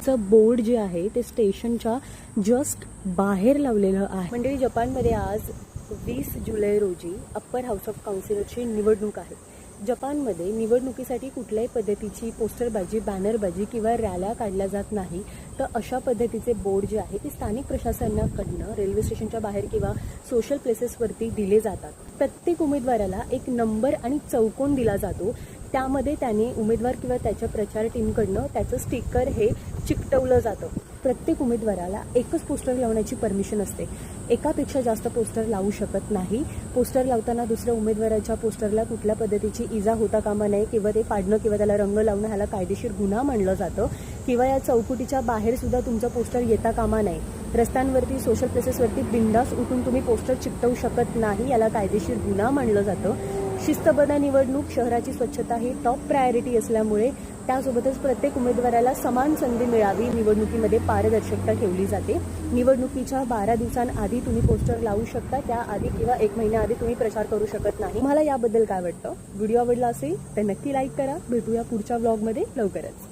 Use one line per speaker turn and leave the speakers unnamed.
चं बोर्ड जे आहे ते स्टेशनच्या जस्ट बाहेर लावलेलं आहे. म्हणजे जपानमध्ये आज वीस जुलै रोजी अप्पर हाऊस ऑफ काउन्सिलची निवडणूक आहे. जपानमध्ये निवडणुकीसाठी कुठल्याही पद्धतीची पोस्टरबाजी बॅनरबाजी किंवा रॅल्या काढल्या जात नाही तर अशा पद्धतीचे बोर्ड जे आहे ते स्थानिक प्रशासनाकडनं रेल्वे स्टेशनच्या बाहेर किंवा सोशल प्लेसेसवरती दिले जातात. प्रत्येक उमेदवाराला एक नंबर आणि चौकोन दिला जातो. त्यामध्ये त्याने उमेदवार किंवा त्याच्या प्रचार टीमकडनं त्याचं स्टिकर हे चिकटवलं जातं. प्रत्येक उमेदवाराला एकच पोस्टर लावण्याची परमिशन असते. एकापेक्षा जास्त पोस्टर लावू शकत नाही. पोस्टर लावताना दुसऱ्या उमेदवाराच्या पोस्टरला कुठल्या पद्धतीची इजा होता कामा नये किंवा ते पाडणं किंवा त्याला रंग लावणं ह्याला कायदेशीर गुन्हा मानलं जातं. किंवा या चौकटीच्या बाहेर सुद्धा तुमचं पोस्टर येता कामा नये. रस्त्यांवरती सोशल प्लेसेसवरती बिंदास उठून तुम्ही पोस्टर चिकटवू शकत नाही याला कायदेशीर गुन्हा मानलं जातं. शिस्तबद्ध निवडणूक शहराची स्वच्छता ही टॉप प्रायोरिटी असल्यामुळे त्यासोबतच प्रत्येक उमेदवाराला समान संधी मिळावी. निवडणुकीमध्ये पारदर्शकता ठेवली जाते. निवडणुकीच्या बारा दिवसांआधी तुम्ही पोस्टर लावू शकता. त्याआधी किंवा एक महिन्याआधी तुम्ही प्रचार करू शकत नाही. मला याबद्दल काय वाटतं? व्हिडिओ आवडला असेल तर नक्की लाईक करा. भेटूया पुढच्या ब्लॉगमध्ये लवकरच.